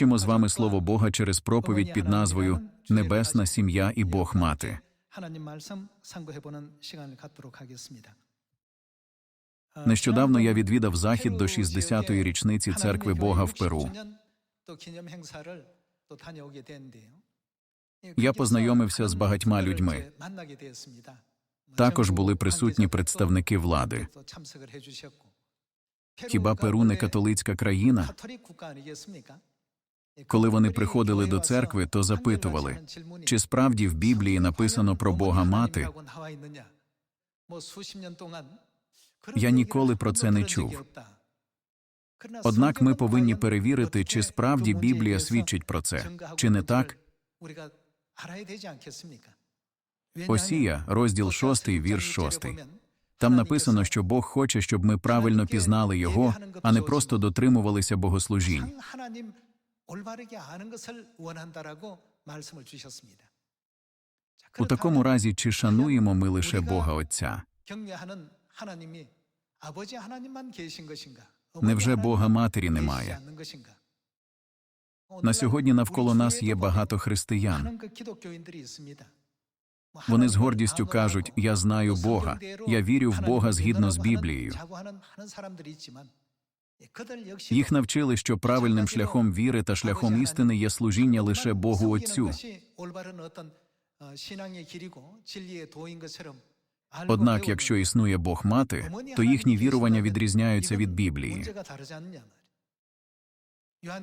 Вивчимо з вами слово Бога через проповідь під назвою Небесна сім'я і Бог мати. Нещодавно я відвідав захід до 60-ї річниці церкви Бога в Перу. Я познайомився з багатьма людьми. Також були присутні представники влади. Хіба Перу не католицька країна? Коли вони приходили до церкви, то запитували, чи справді в Біблії написано про Бога мати? Я ніколи про це не чув. Однак ми повинні перевірити, чи справді Біблія свідчить про це, чи не так? Осія, розділ 6, вірш 6. Там написано, що Бог хоче, щоб ми правильно пізнали Його, а не просто дотримувалися богослужінь. 하나님 올바르게 아는 것을 원한다라고 말씀을 주셨습니다. 자, У такому разі, чи шануємо ми лише Бога Отця? 경외하는 하나님이 아버지 하나님만 계신 것인가? 어머니 Невже 하나님만 Бога Матері 계시지 немає? 않는 것인가? На 오늘날 сьогодні навколо 우리 нас є 교회에도 багато християн. 많은 그 기독교인들이 있습니다. 뭐 Вони з 하나님을 гордістю 암호하고 кажуть: Я знаю 또 Бога, 성경대로 я вірю в Бога 하나님을 згідно з 믿는다고 하는- Біблією. Їх навчили, що правильним шляхом віри та шляхом істини є служіння лише Богу Отцю. Однак, якщо існує Бог мати, то їхні вірування відрізняються від Біблії.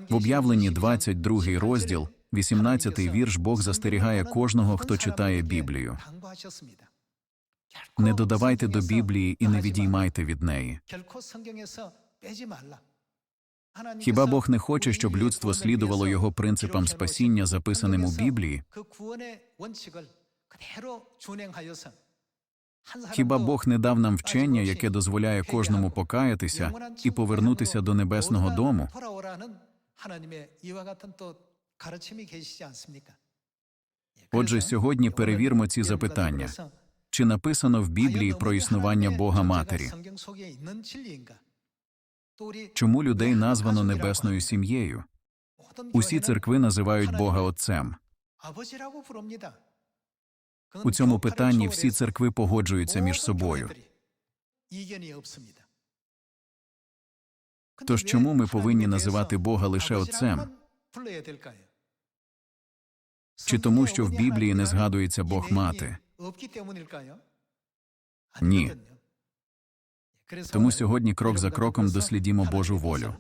В об'явленні 22 розділ, 18 вірш Бог застерігає кожного, хто читає Біблію. Не додавайте до Біблії і не відіймайте від неї. Хіба Бог не хоче, щоб людство слідувало його принципам спасіння, записаним у Біблії? Хіба Бог не дав нам вчення, яке дозволяє кожному покаятися і повернутися до небесного дому? Отже, сьогодні перевірмо ці запитання. Чи написано в Біблії про існування Бога Матері? Чому людей названо небесною сім'єю? Усі церкви називають Бога Отцем. У цьому питанні всі церкви погоджуються між собою. Тож чому ми повинні називати Бога лише Отцем? Чи тому, що в Біблії не згадується Бог Мати? Ні. Тому сьогодні крок за кроком дослідімо Божу волю.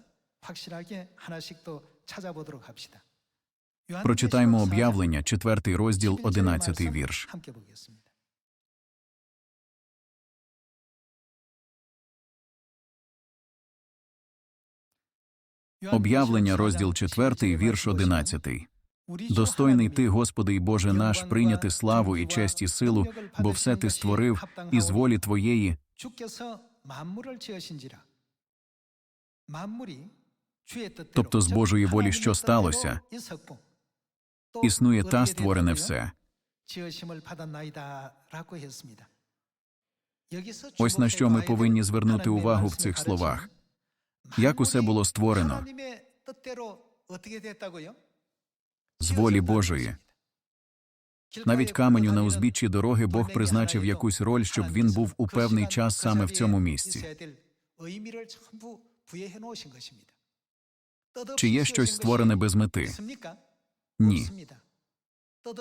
Прочитаймо об'явлення, 4 розділ, 11 вірш. Об'явлення, розділ 4, вірш 11. Достойний ти, Господи і Боже наш, прийняти славу і честь і силу, бо все ти створив, і з волі Твоєї Тобто з Божої волі що сталося? існує та створене все. Ось на що ми повинні звернути увагу в цих словах. Як усе було створено з волі Божої. Навіть каменю на узбіччі дороги Бог призначив якусь роль, щоб він був у певний час саме в цьому місці. Чи є щось створене без мети? Ні.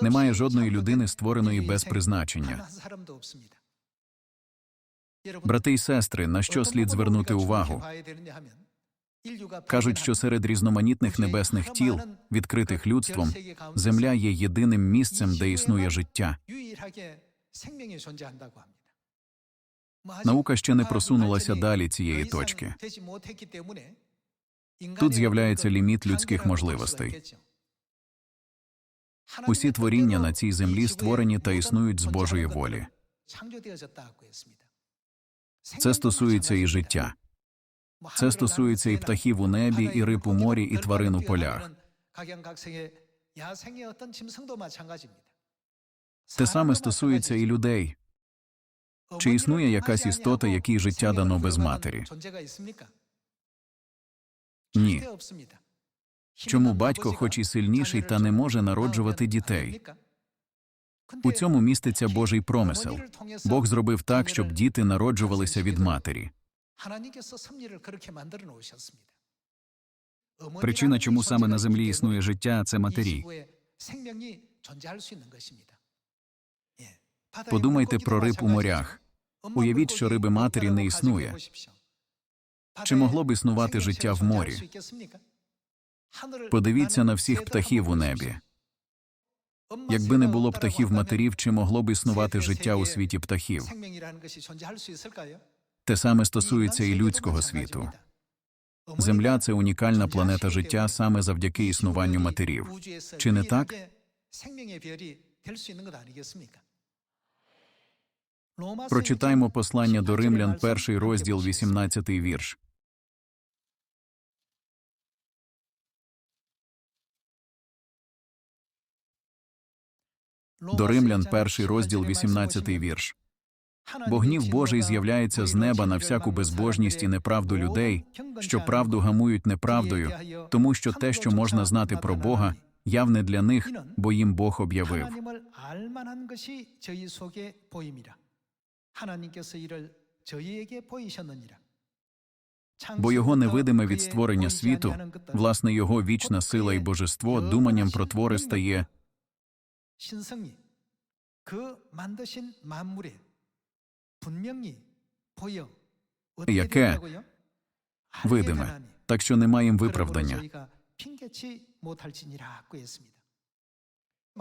Немає жодної людини, створеної без призначення. Брати і сестри, на що слід звернути увагу? Кажуть, що серед різноманітних небесних тіл, відкритих людством, земля є єдиним місцем, де існує життя. Наука ще не просунулася далі цієї точки. Тут з'являється ліміт людських можливостей. Усі творіння на цій землі створені та існують з Божої волі. Це стосується і життя. Це стосується і птахів у небі, і риб у морі, і тварин у полях. Те саме стосується і людей. Чи існує якась істота, якій життя дано без матері? Ні. Чому батько, хоч і сильніший, та не може народжувати дітей? У цьому міститься Божий промисел. Бог зробив так, щоб діти народжувалися від матері. Причина, чому саме на землі існує життя, це матері. Подумайте про риб у морях. Уявіть, що риби матері не існує. Чи могло б існувати життя в морі? Подивіться на всіх птахів у небі. Якби не було птахів матерів, чи могло б існувати життя у світі птахів? Те саме стосується і людського світу. Земля це унікальна планета життя саме завдяки існуванню матерів. Чи не так? Прочитаймо послання до римлян, перший розділ, 18 вірш. До римлян, перший розділ, 18 вірш. Бо гнів Божий з'являється з неба на всяку безбожність і неправду людей, що правду гамують неправдою, тому що те, що можна знати про Бога, явне для них, бо їм Бог об'явив. Бо його невидиме від створення світу, власне, його вічна сила і божество думанням про твори стає яке видиме, так що не маємо виправдання.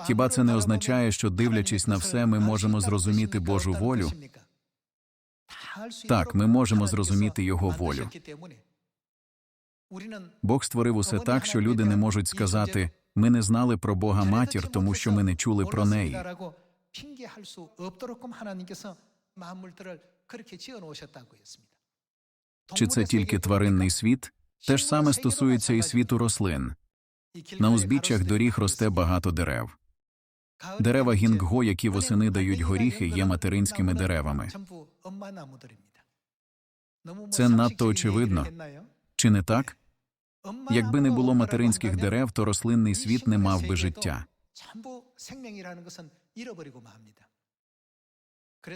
Хіба це не означає, що дивлячись на все, ми можемо зрозуміти Божу волю? Так, ми можемо зрозуміти Його волю. Бог створив усе так, що люди не можуть сказати ми не знали про Бога матір, тому що ми не чули про неї. Чи це тільки тваринний світ? Те ж саме стосується і світу рослин. На узбіччях доріг росте багато дерев. Дерева гінгго, які восени дають горіхи, є материнськими деревами. Це надто очевидно. Чи не так? Якби не було материнських дерев, то рослинний світ не мав би життя.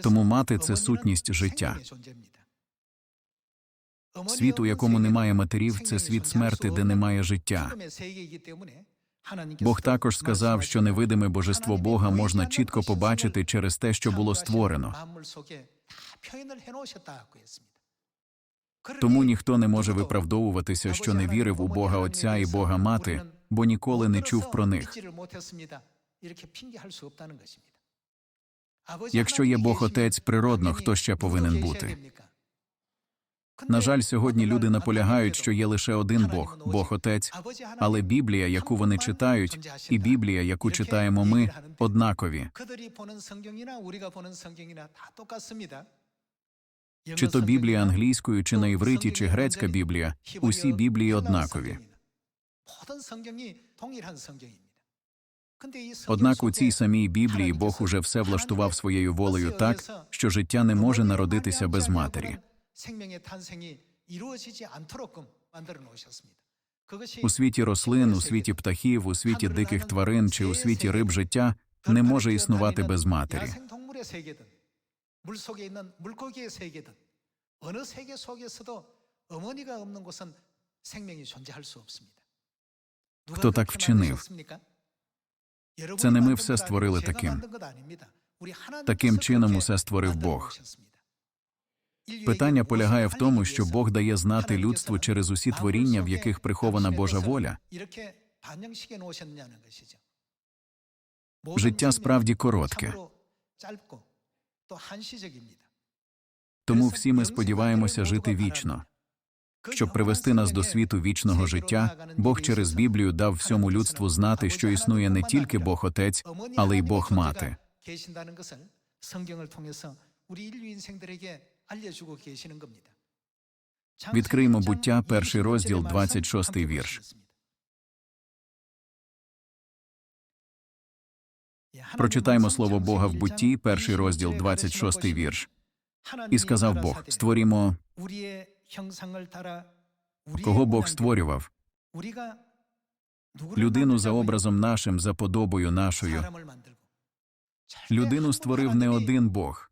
Тому мати це сутність життя. Світ, у якому немає матерів, це світ смерти, де немає життя. Бог також сказав, що невидиме божество Бога можна чітко побачити через те, що було створено. Тому ніхто не може виправдовуватися, що не вірив у Бога Отця і Бога Мати, бо ніколи не чув про них. Якщо є Бог Отець природно, хто ще повинен бути? На жаль, сьогодні люди наполягають, що є лише один Бог, Бог Отець, але Біблія, яку вони читають, і Біблія, яку читаємо ми, однакові. Чи то Біблія англійською, чи на івриті, чи грецька Біблія, усі Біблії однакові. Однак у цій самій Біблії Бог уже все влаштував своєю волею так, що життя не може народитися без матері. У світі рослин, у світі птахів, у світі диких тварин чи у світі риб життя не може існувати без матері. Хто так вчинив? Це не ми все створили таким. Таким чином усе створив Бог. Питання полягає в тому, що Бог дає знати людству через усі творіння, в яких прихована Божа воля. Життя справді коротке. Тому всі ми сподіваємося жити вічно. Щоб привести нас до світу вічного життя, Бог через Біблію дав всьому людству знати, що існує не тільки Бог Отець, але й Бог Мати. Відкриємо буття, перший розділ, 26 вірш. Прочитаймо слово Бога в бутті, перший розділ, 26 вірш. І сказав Бог: створімо кого Бог створював, людину за образом нашим, за подобою нашою. Людину створив не один Бог.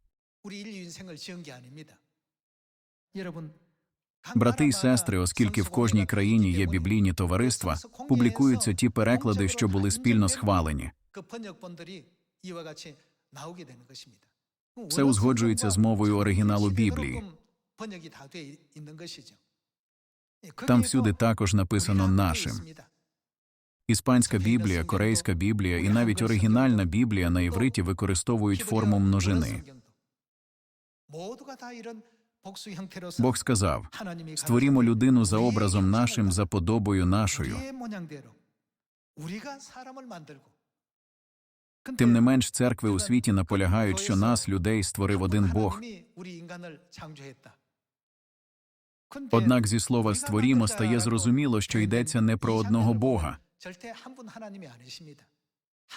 Брати і сестри, оскільки в кожній країні є біблійні товариства, публікуються ті переклади, що були спільно схвалені. Все узгоджується з мовою оригіналу Біблії. Там всюди також написано нашим. Іспанська Біблія, Корейська Біблія і навіть оригінальна Біблія на євриті використовують форму множини. Бог сказав створімо людину за образом нашим, за подобою нашою. Тим не менш, церкви у світі наполягають, що нас, людей, створив один Бог. Однак зі слова створімо стає зрозуміло, що йдеться не про одного Бога.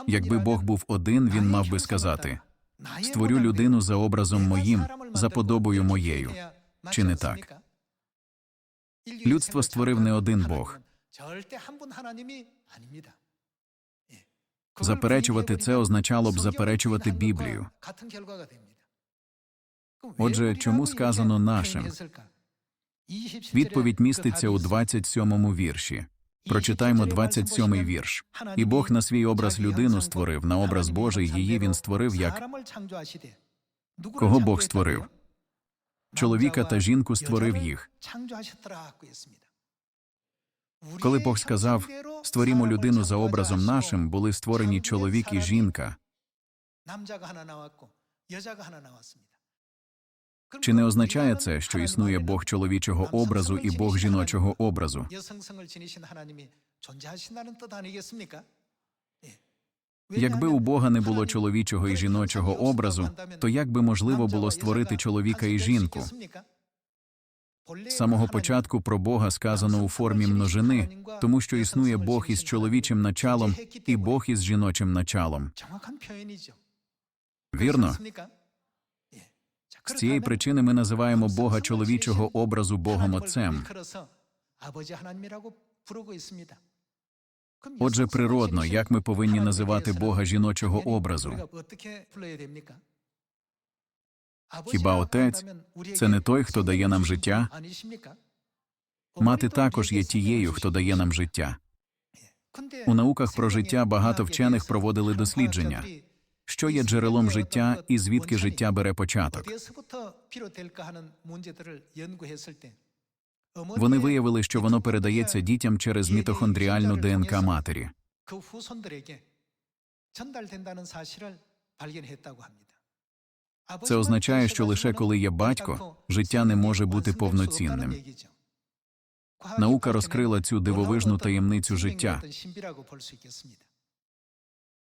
Якби Бог був один, він мав би сказати створю людину за образом моїм, за подобою моєю. Чи не так? Людство створив не один Бог. Заперечувати це означало б заперечувати Біблію. Отже, чому сказано нашим? Відповідь міститься у 27-му вірші. Прочитаймо 27-й вірш. І Бог на свій образ людину створив, на образ Божий її він створив як Кого Бог створив? Чоловіка та жінку створив їх. Коли Бог сказав, створімо людину за образом нашим, були створені чоловік і жінка. Чи не означає це, що існує Бог чоловічого образу і Бог жіночого образу? Якби у Бога не було чоловічого і жіночого образу, то як би можливо було створити чоловіка і жінку? З самого початку про Бога сказано у формі множини, тому що існує Бог із чоловічим началом і Бог із жіночим началом. Вірно? З цієї причини ми називаємо Бога чоловічого образу Богом Отцем. Отже, природно, як ми повинні називати Бога жіночого образу? Хіба отець це не той, хто дає нам життя? Мати також є тією, хто дає нам життя. У науках про життя багато вчених проводили дослідження що є джерелом життя і звідки життя бере початок. Вони виявили, що воно передається дітям через мітохондріальну ДНК матері. Це означає, що лише коли є батько, життя не може бути повноцінним. Наука розкрила цю дивовижну таємницю життя.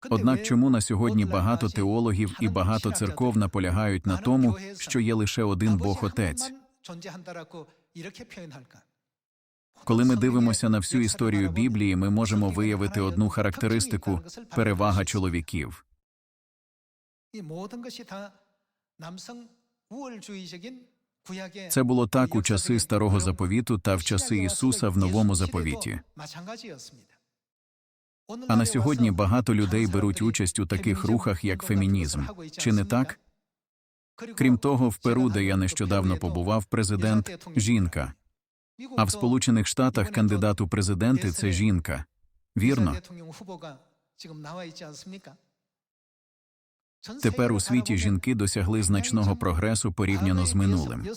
Однак чому на сьогодні багато теологів і багато церков наполягають на тому, що є лише один Бог Отець? Коли ми дивимося на всю історію Біблії, ми можемо виявити одну характеристику перевага чоловіків. Це було так у часи старого заповіту та в часи Ісуса в новому заповіті. А на сьогодні багато людей беруть участь у таких рухах, як фемінізм. Чи не так? Крім того, в Перу, де я нещодавно побував, президент жінка. А в Сполучених Штатах кандидат у президенти це жінка. Вірно, тепер у світі жінки досягли значного прогресу порівняно з минулим.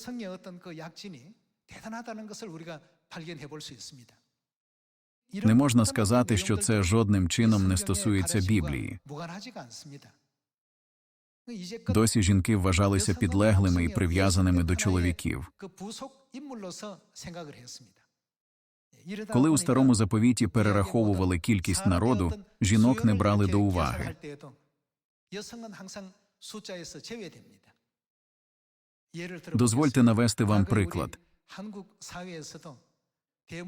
Не можна сказати, що це жодним чином не стосується Біблії. Досі жінки вважалися підлеглими і прив'язаними до чоловіків. Коли у старому заповіті перераховували кількість народу, жінок не брали до уваги. Дозвольте навести вам приклад.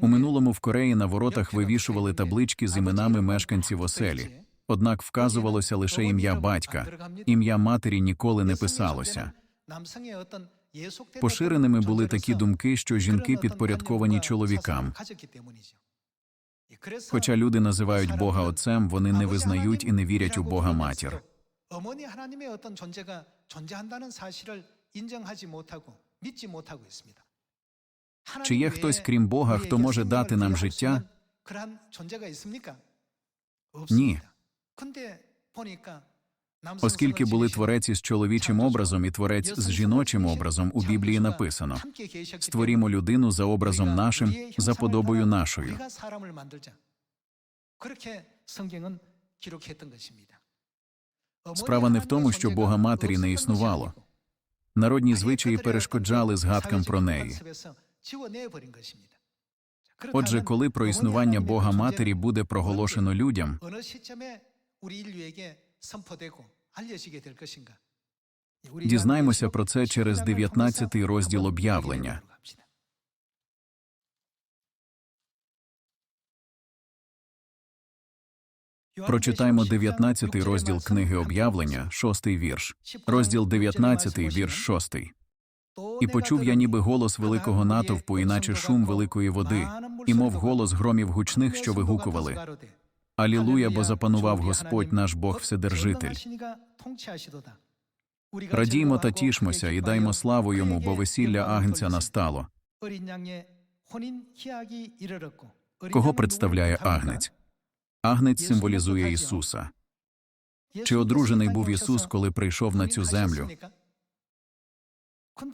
У минулому в Кореї на воротах вивішували таблички з іменами мешканців оселі. Однак вказувалося лише ім'я батька, ім'я матері ніколи не писалося. Поширеними були такі думки, що жінки підпорядковані чоловікам. 예, 그래서 Хоча люди називають Бога 사람들은 Отцем, вони не 아버지 визнають і не вірять у 하나님이라고 Бога 부르면서도 Матір. 어머니 하나님의 어떤 존재가 존재한다는 사실을 인정하지 못하고 믿지 못하고 있습니다. чи є хтось крім Бога, хто може дати нам життя? Ні. Оскільки були творець із чоловічим образом і творець з жіночим образом у Біблії написано створімо людину за образом нашим, за подобою нашою. Справа не в тому, що Бога матері не існувало. Народні звичаї перешкоджали згадкам про неї. Отже, коли про існування Бога Матері буде проголошено людям, дізнаємося про це через 19 розділ об'явлення. Прочитаємо 19 розділ книги об'явлення, 6 вірш, розділ 19, вірш 6. І почув я ніби голос великого натовпу, іначе шум великої води, і мов голос громів гучних, що вигукували. Алілуя, бо запанував Господь наш Бог Вседержитель. Радіймо та тішмося і даймо славу йому, бо весілля агнця настало. Кого представляє агнець? Агнець символізує Ісуса. Чи одружений був Ісус, коли прийшов на цю землю?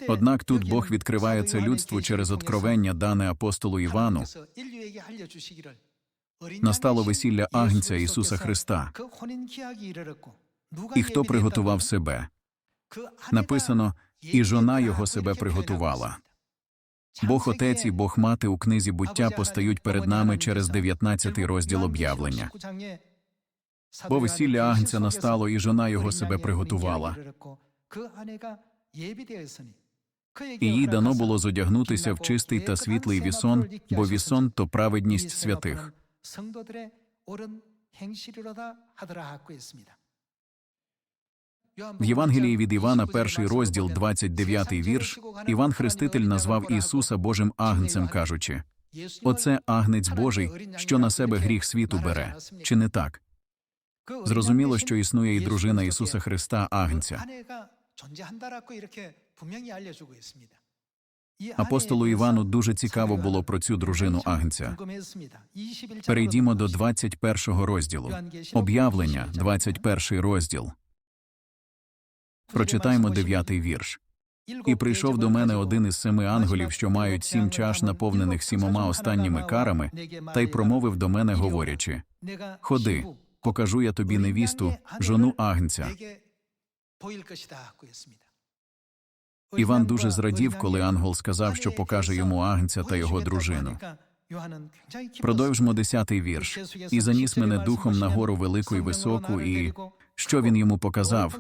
Однак тут Бог відкриває це людству через откровення, дане апостолу Івану. Настало весілля Агнця Ісуса Христа. І хто приготував себе? Написано, і жона його себе приготувала. Бог Отець і Бог Мати у книзі буття постають перед нами через 19-й розділ об'явлення. Бо весілля Агнця настало, і жона його себе приготувала. І їй дано було зодягнутися в чистий та світлий вісон, бо вісон то праведність святих. В Євангелії від Івана, перший розділ, 29-й вірш, Іван Хреститель назвав Ісуса Божим агнцем, кажучи: Оце агнець Божий, що на себе гріх світу бере. Чи не так? Зрозуміло, що існує і дружина Ісуса Христа, агнця. Апостолу Івану дуже цікаво було про цю дружину агнця. Перейдімо до 21-го розділу. Об'явлення, 21-й розділ. Прочитаймо 9-й вірш. І прийшов до мене один із семи ангелів, що мають сім чаш, наповнених сімома останніми карами, та й промовив до мене, говорячи: Ходи, покажу я тобі невісту, жону агнця. Іван дуже зрадів, коли ангел сказав, що покаже йому агнця та його дружину. Продовжмо 10-й вірш. І заніс мене духом на гору велику і високу, і що він йому показав?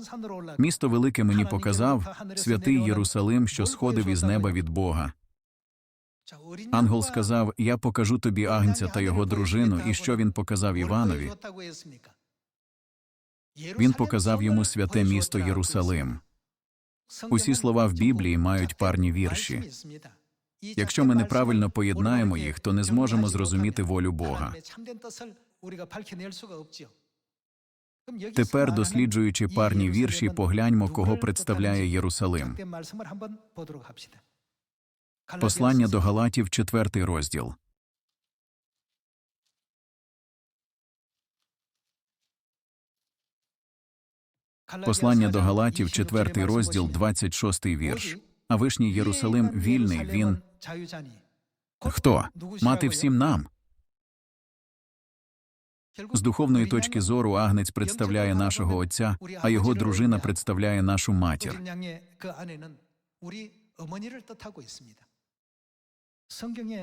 Місто велике мені показав, святий Єрусалим, що сходив із неба від Бога. Ангел сказав: Я покажу тобі агнця та його дружину, і що він показав Іванові? Він показав йому святе місто Єрусалим. Усі слова в Біблії мають парні вірші. Якщо ми неправильно поєднаємо їх, то не зможемо зрозуміти волю Бога. Тепер, досліджуючи парні вірші, погляньмо, кого представляє Єрусалим. Послання до Галатів, четвертий розділ. Послання до Галатів, четвертий розділ, 26 вірш. А вишній Єрусалим вільний, він хто? Мати всім нам. З духовної точки зору агнець представляє нашого отця, а його дружина представляє нашу матір.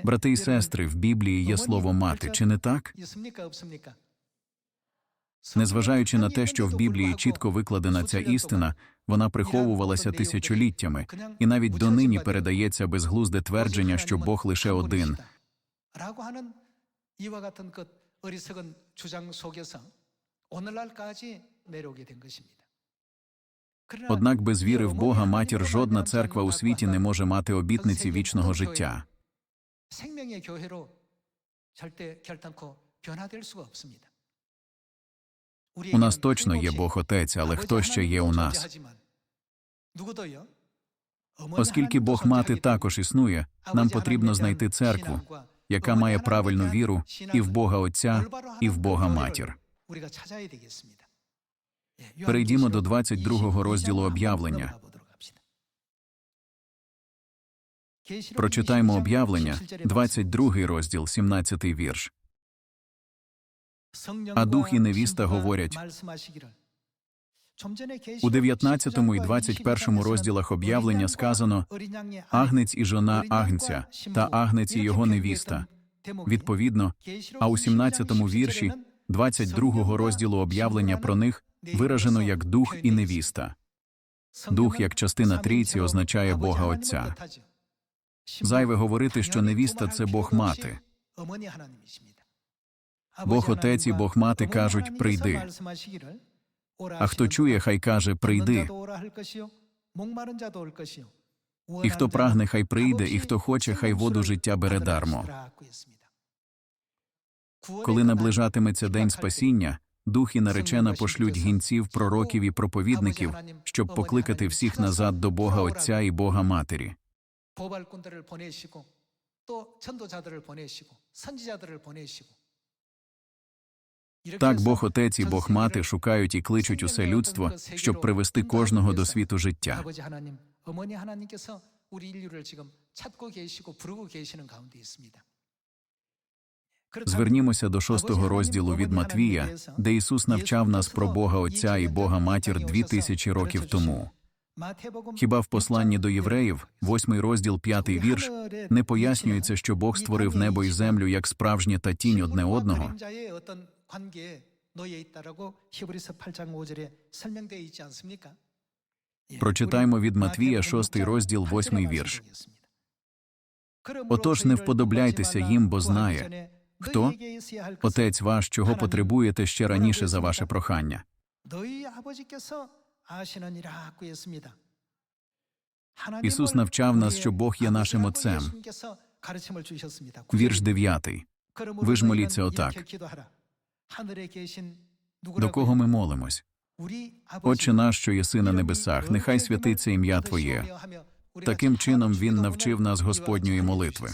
Брати і сестри, в Біблії є слово мати, чи не так? Незважаючи на те, що в Біблії чітко викладена ця істина, вона приховувалася тисячоліттями, і навіть донині передається безглузде твердження, що Бог лише один. Однак без віри в Бога матір жодна церква у світі не може мати обітниці вічного життя. У нас точно є Бог Отець, але хто ще є у нас? Оскільки Бог Мати також існує, нам потрібно знайти церкву, яка має правильну віру і в Бога Отця, і в Бога Матір. Перейдімо до 22 розділу об'явлення. Прочитаймо об'явлення, 22 розділ, 17 вірш. А дух і невіста говорять У 19 і 21 розділах об'явлення сказано «Агнець і жона Агнця та Агнець і його невіста». Відповідно, а у 17 вірші 22 розділу об'явлення про них виражено як дух і невіста. Дух як частина трійці означає Бога Отця. Зайве говорити, що невіста це Бог мати. Бог Отець і Бог Мати кажуть «Прийди». А хто чує, хай каже «Прийди». І хто прагне, хай прийде, і хто хоче, хай воду життя бере дармо. Коли наближатиметься день спасіння, дух і наречена пошлють гінців, пророків і проповідників, щоб покликати всіх назад до Бога Отця і Бога Матері. 보발꾼들을 보내시고 또 전도자들을 보내시고 선지자들을 보내시고 так Бог Отець і Бог Мати шукають і кличуть усе людство, щоб привести кожного до світу життя. Звернімося до шостого розділу від Матвія, де Ісус навчав нас про Бога Отця і Бога Матір дві тисячі років тому. Хіба в посланні до євреїв, восьмий розділ, п'ятий вірш, не пояснюється, що Бог створив небо і землю як справжнє та тінь одне одного. 그림자의 어떤 관계에 놓여 있다라고 히브리서 8장 5절에 설명되어 있지 않습니까? 예, Прочитаймо 우리 від Матвія, 마태복음 шостий 6장 розділ, 8 восьмий вірш. 말씀드리겠습니다. 그러므로 Отож, не 저희를 вподобляйтеся 넘지 їм, бо 말라. знає, 구하기 전에 хто? 너희에게 있어야 할 것은 Отець ваш, чого потребуєте ще раніше за ваше прохання. 너희 아버지께서 아시느니라 구했습니다. Ісус навчав нас, що Бог є нашим Отцем. Вірш дев'ятий. Ви ж моліться отак. До кого ми молимось? Отче наш, що єси на небесах, нехай святиться ім'я Твоє. Таким чином Він навчив нас Господньої молитви.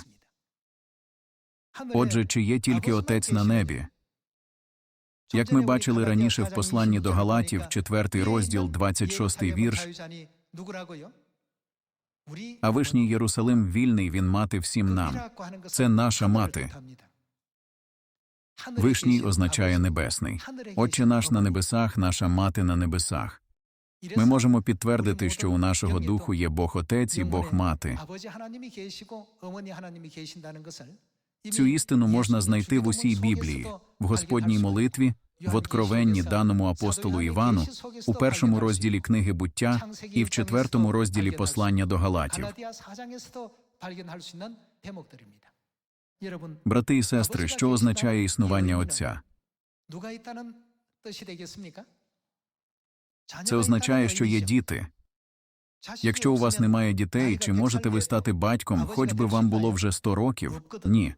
Отже, чи є тільки Отець на небі? Як ми бачили раніше в посланні до Галатів, 4 розділ, 26 вірш, а вишній Єрусалим вільний він мати всім нам. Це наша мати. Вишній означає небесний. Отче наш на небесах, наша мати на небесах. Ми можемо підтвердити, що у нашого духу є Бог Отець і Бог Мати. Цю істину можна знайти в усій Біблії, в Господній молитві, в откровенні даному апостолу Івану, у першому розділі книги буття і в четвертому розділі послання до Галатів. Брати і сестри, що означає існування Отця? Це означає, що є діти. Якщо у вас немає дітей, чи можете ви стати батьком, хоч би вам було вже 100 років? Ні.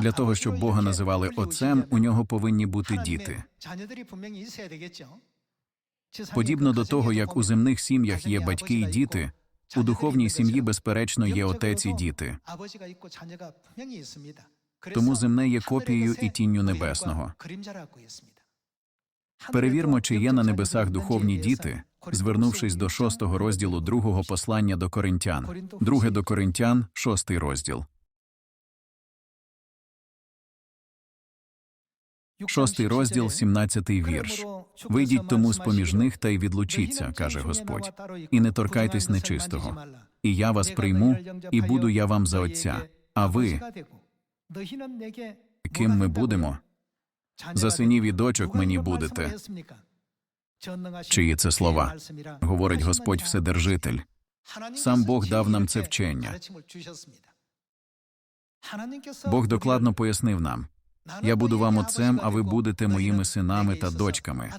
Для того, щоб Бога називали Отцем, у нього повинні бути діти. Подібно до того, як у земних сім'ях є батьки і діти, у духовній сім'ї, безперечно, є отець і діти. Тому земне є копією і тінню небесного. Перевірмо, чи є на небесах духовні діти, звернувшись до шостого розділу другого послання до Коринтян. Друге до Коринтян, шостий розділ. Шостий розділ, сімнадцятий вірш. Вийдіть тому з поміж них та й відлучіться, каже Господь, і не торкайтесь нечистого. І я вас прийму, і буду я вам за отця. А ви, ким ми будемо? За синів і дочок мені будете. Чиї це слова? Говорить Господь Вседержитель. Сам Бог дав нам це вчення. Бог докладно пояснив нам. Я буду вам отцем, а ви будете моїми синами та дочками.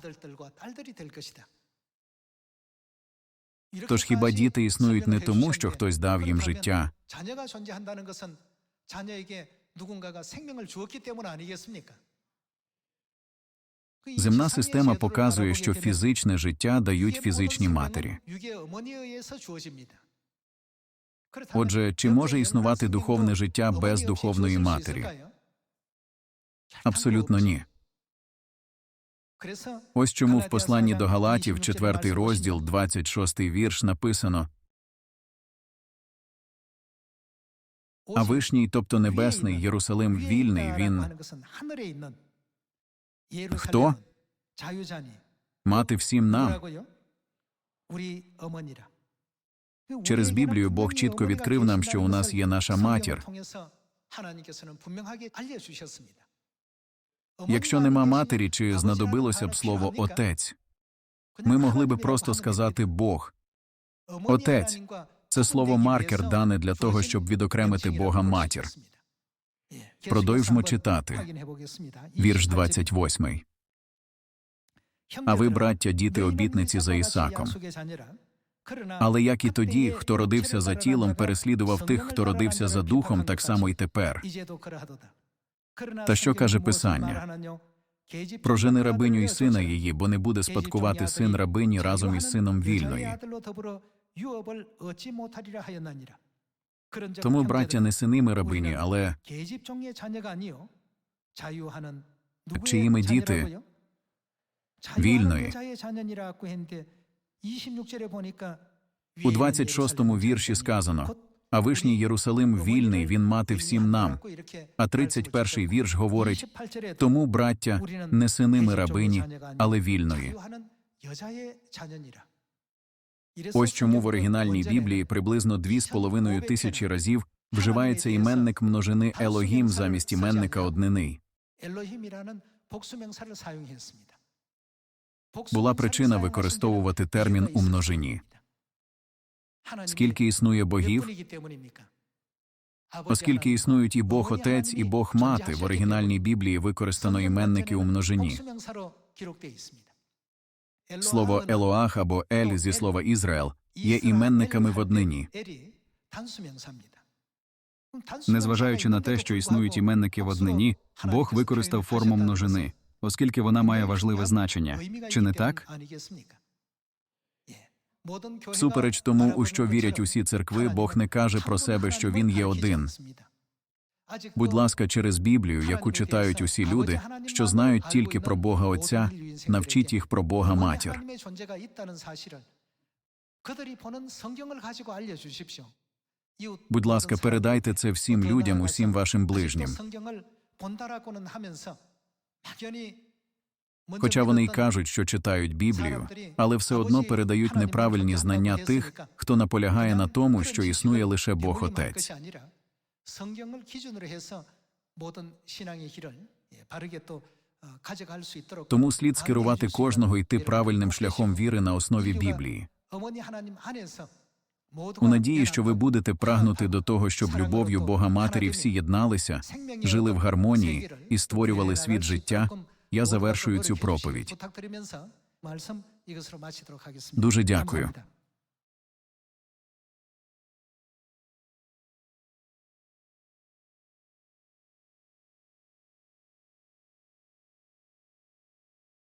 Тож хіба діти існують не тому, що хтось дав їм життя? Земна система показує, що фізичне життя дають фізичні матері. Отже, чи може існувати духовне життя без духовної матері? Абсолютно ні. Ось чому в посланні до Галатів, 4 розділ, 26 вірш, написано А вишній, тобто небесний Єрусалим вільний, він хто мати всім нам через Біблію Бог чітко відкрив нам, що у нас є наша матір. Якщо нема матері, чи знадобилося б слово отець, ми могли би просто сказати Бог. Отець. Це слово маркер дане для того, щоб відокремити Бога матір. Продовжмо читати. Вірш 28. А ви, браття, діти обітниці за Ісаком. Але як і тоді, хто родився за тілом, переслідував тих, хто родився за духом, так само й тепер. Та що каже Писання? Прожени рабиню і сина її, бо не буде спадкувати син рабині разом із сином вільної. Тому, браття, не синими рабині, але чиїми діти вільної. у 26-му вірші сказано А вишній Єрусалим вільний, він мати всім нам. А 31-й вірш говорить Тому, браття, не синими рабині, але вільної. Ось чому в оригінальній Біблії приблизно 2,5 тисячі разів вживається іменник множини Елогім замість іменника однини. Була причина використовувати термін у множині. Скільки існує богів? Оскільки існують і Бог Отець, і Бог Мати, в оригінальній Біблії використано іменники у множині. Слово Елоах або Ель зі слова Ізраїл є іменниками в однині. Незважаючи на те, що існують іменники в однині, Бог використав форму множини, оскільки вона має важливе значення. Чи не так? Всупереч тому, у що вірять усі церкви, Бог не каже про себе, що Він є один. Будь ласка, через Біблію, яку читають усі люди, що знають тільки про Бога Отця, навчіть їх про Бога Матір. Будь ласка, передайте це всім людям, усім вашим ближнім. Хоча вони й кажуть, що читають Біблію, але все одно передають неправильні знання тих, хто наполягає на тому, що існує лише Бог Отець. Тому слід скерувати кожного йти правильним шляхом віри на основі Біблії. У надії, що ви будете прагнути до того, щоб любов'ю Бога Матері всі єдналися, жили в гармонії і створювали світ життя. Я завершую цю проповідь. Дуже дякую.